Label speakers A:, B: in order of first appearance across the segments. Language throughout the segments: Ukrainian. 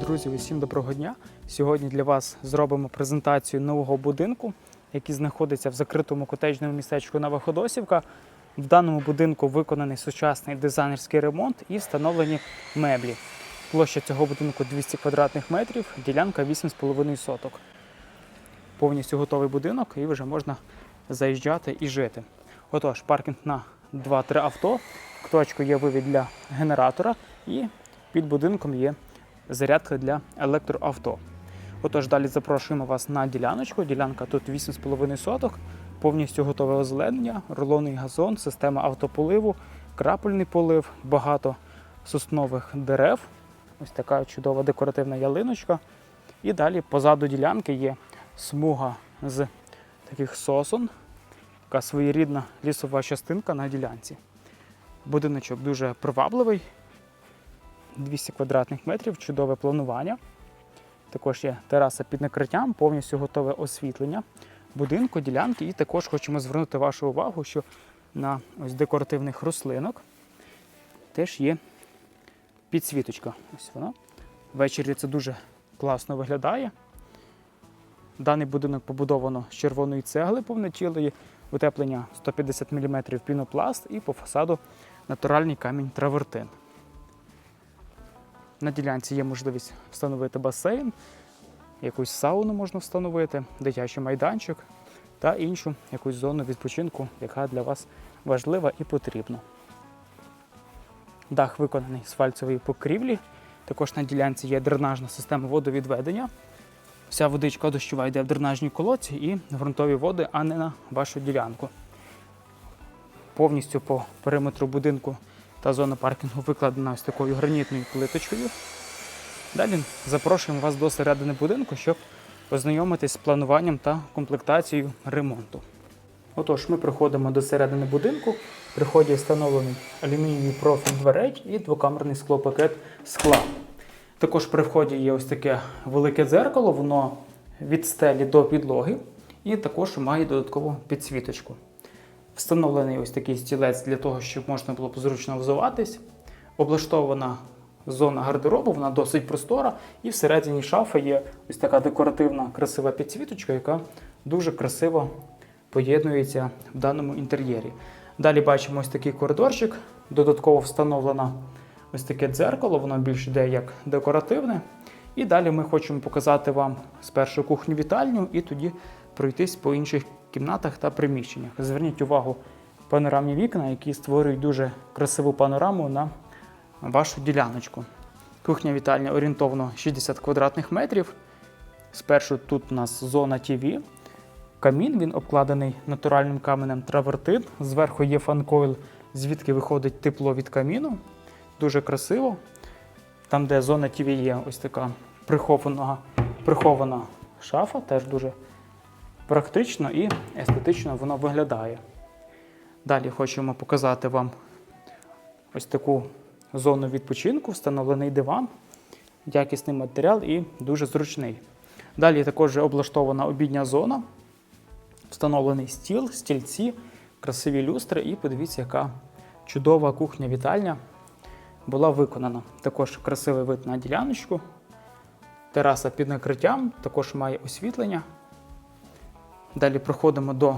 A: Друзі, усім доброго дня. Сьогодні для вас зробимо презентацію нового будинку, який знаходиться в закритому котеджному містечку Новоходосівка. В даному будинку виконаний сучасний дизайнерський ремонт і встановлені меблі. Площа цього будинку 200 квадратних метрів, ділянка 8,5 соток. Повністю готовий будинок і вже можна заїжджати і жити. Отож, паркінг на 2-3 авто. В є вивід для генератора і під будинком є зарядка для електроавто. Отож, далі запрошуємо вас на діляночку. Ділянка тут 8,5 соток, повністю готове озеленення, рулонний газон, система автополиву, крапельний полив, багато соснових дерев. Ось така чудова декоративна ялиночка. І далі позаду ділянки є смуга з таких сосон, така своєрідна лісова частинка на ділянці. Будиночок дуже привабливий, 200 квадратних метрів, чудове планування. Також є тераса під накриттям, повністю готове освітлення будинку, ділянки. І також хочемо звернути вашу увагу, що на ось декоративних рослинок теж є підсвіточка. Ось вона. Ввечері це дуже класно виглядає. Даний будинок побудовано з червоної цегли повнотілої, утеплення 150 мм пінопласт і по фасаду натуральний камінь травертин. На ділянці є можливість встановити басейн, якусь сауну можна встановити, дитячий майданчик та іншу якусь зону відпочинку, яка для вас важлива і потрібна. Дах виконаний з фальцевої покрівлі. Також на ділянці є дренажна система водовідведення. Вся водичка дощова йде в дренажній колодці і ґрунтові води, а не на вашу ділянку. Повністю по периметру будинку та зона паркінгу викладена ось такою гранітною плиточкою. Далі запрошуємо вас до середини будинку, щоб познайомитись з плануванням та комплектацією ремонту. Отож, ми приходимо до середини будинку. При вході встановлений алюмінієвий профіль дверей і двокамерний склопакет скла. Також при вході є ось таке велике дзеркало, воно від стелі до підлоги, і також має додаткову підсвіточку. Встановлений ось такий стілець для того, щоб можна було зручно взуватись. Облаштована зона гардеробу, вона досить простора, і всередині шафи є ось така декоративна красива підсвіточка, яка дуже красиво поєднується в даному інтер'єрі. Далі бачимо ось такий коридорчик, додатково встановлено ось таке дзеркало, воно більш йде як декоративне. І далі ми хочемо показати вам спершу кухню вітальню і тоді пройтись по інших кімнатах та приміщеннях. Зверніть увагу панорамні вікна, які створюють дуже красиву панораму на вашу діляночку. Кухня вітальня орієнтовно 60 квадратних метрів. Спершу тут у нас зона ТВ. Камін він обкладений натуральним каменем травертин. Зверху є фанкойл, звідки виходить тепло від каміну. Дуже красиво. Там, де зона ТВ є ось така прихована, прихована шафа, теж дуже практично і естетично воно виглядає. Далі хочемо показати вам ось таку зону відпочинку, встановлений диван, якісний матеріал і дуже зручний. Далі також облаштована обідня зона, встановлений стіл, стільці, красиві люстри, і подивіться, яка чудова кухня-вітальня була виконана. Також красивий вид на діляночку. Тераса під накриттям, також має освітлення. Далі проходимо до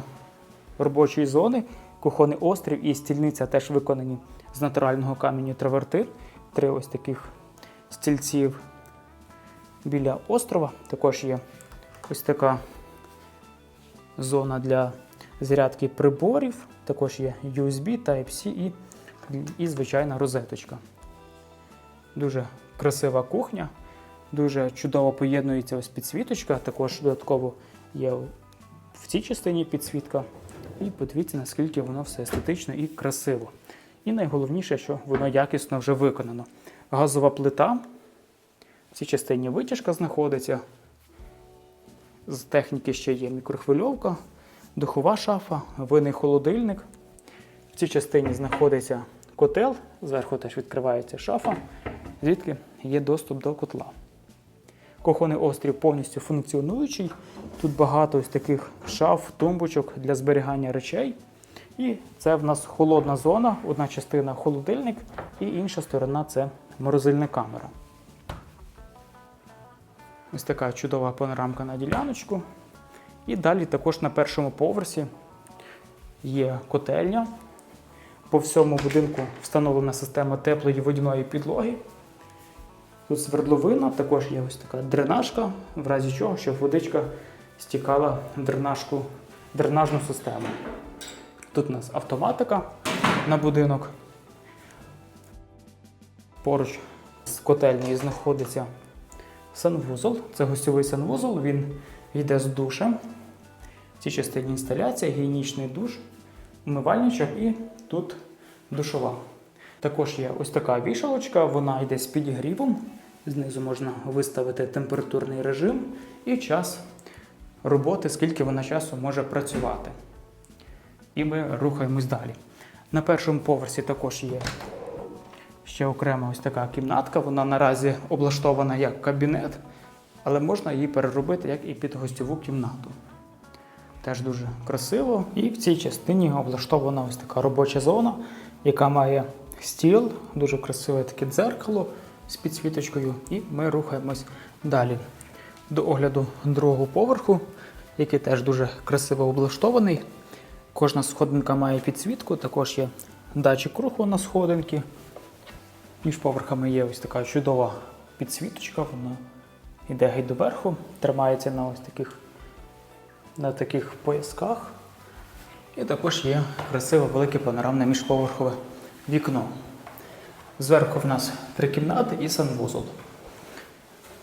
A: робочої зони. Кухонний острів і стільниця теж виконані з натурального каменю травертин. Три ось таких стільців біля острова. Також є ось така зона для зарядки приборів. Також є USB, Type-C і, і звичайна розеточка. Дуже красива кухня, дуже чудово поєднується ось підсвіточка. Також додатково є в цій частині підсвітка. І подивіться, наскільки воно все естетично і красиво. І найголовніше, що воно якісно вже виконано. Газова плита. В цій частині витяжка знаходиться. З техніки ще є мікрохвильовка, духова шафа, винний холодильник. В цій частині знаходиться котел, зверху теж відкривається шафа, звідки є доступ до котла. Кухонний острів повністю функціонуючий. Тут багато ось таких шаф, тумбочок для зберігання речей. І це в нас холодна зона, одна частина холодильник, і інша сторона це морозильна камера. Ось така чудова панорамка на діляночку. І далі також на першому поверсі є котельня. По всьому будинку встановлена система теплої водяної підлоги. Тут свердловина, також є ось така дренажка, в разі чого, щоб водичка стікала в дренажку, дренажну систему. Тут у нас автоматика на будинок. Поруч з котельнею знаходиться санвузол. Це гостьовий санвузол, він йде з душем. В цій частині інсталяція, гігієнічний душ, умивальничок і тут душова. Також є ось така вішалочка, вона йде з підігрівом. Знизу можна виставити температурний режим і час роботи, скільки вона часу може працювати. І ми рухаємось далі. На першому поверсі також є ще окрема ось така кімнатка. Вона наразі облаштована як кабінет, але можна її переробити як і під гостьову кімнату. Теж дуже красиво. І в цій частині облаштована ось така робоча зона, яка має стіл, дуже красиве таке дзеркало з підсвіточкою. І ми рухаємось далі до огляду другого поверху, який теж дуже красиво облаштований. Кожна сходинка має підсвітку, також є датчик руху на сходинки. Між поверхами є ось така чудова підсвіточка, вона йде геть доверху, тримається на ось таких, на таких поясках. І також є красиве велике панорамне міжповерхове вікно. Зверху в нас три кімнати і санвузол.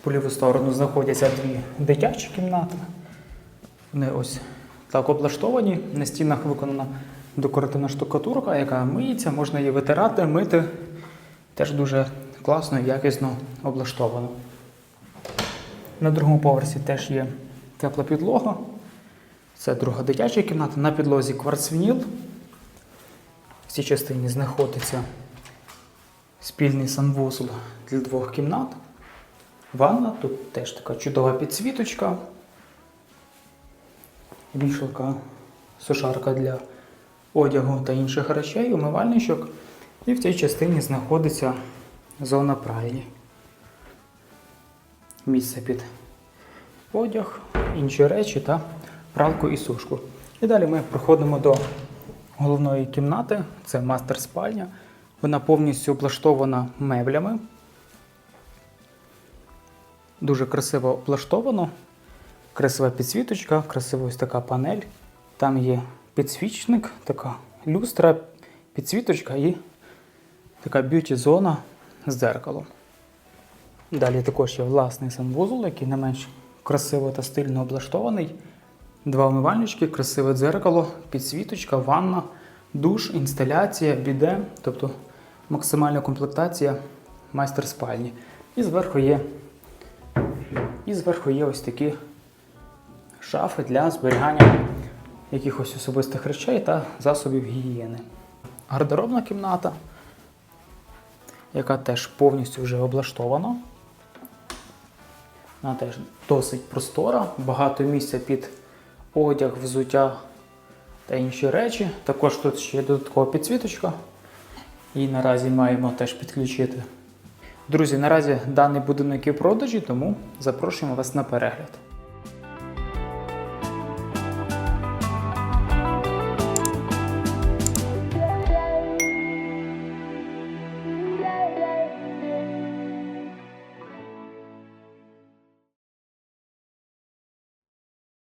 A: По ліву сторону знаходяться дві дитячі кімнати. Вони ось так облаштовані. На стінах виконана декоративна штукатурка, яка миється, можна її витирати, мити. Теж дуже класно і якісно облаштовано. На другому поверсі теж є тепла підлога. Це друга дитяча кімната. На підлозі кварцвініл. В цій частині знаходиться спільний санвузол для двох кімнат. Ванна, тут теж така чудова підсвіточка. Вішалка, сушарка для одягу та інших речей, умивальничок. І в цій частині знаходиться зона пральні. Місце під одяг, інші речі та пралку і сушку. І далі ми проходимо до головної кімнати, це мастер спальня. Вона повністю облаштована меблями. Дуже красиво облаштовано. Красива підсвіточка, красива ось така панель. Там є підсвічник, така люстра, підсвіточка і така б'юті-зона з дзеркалом. Далі також є власний санвузол, який не менш красиво та стильно облаштований. Два умивальнички, красиве дзеркало, підсвіточка, ванна, душ, інсталяція, біде, тобто максимальна комплектація майстер спальні. І зверху є, і зверху є ось такі шафи для зберігання якихось особистих речей та засобів гігієни. Гардеробна кімната, яка теж повністю вже облаштована. Вона теж досить простора, багато місця під одяг, взуття та інші речі. Також тут ще є додаткова підсвіточка. І наразі маємо теж підключити. Друзі, наразі даний будинок є в продажі, тому запрошуємо вас на перегляд.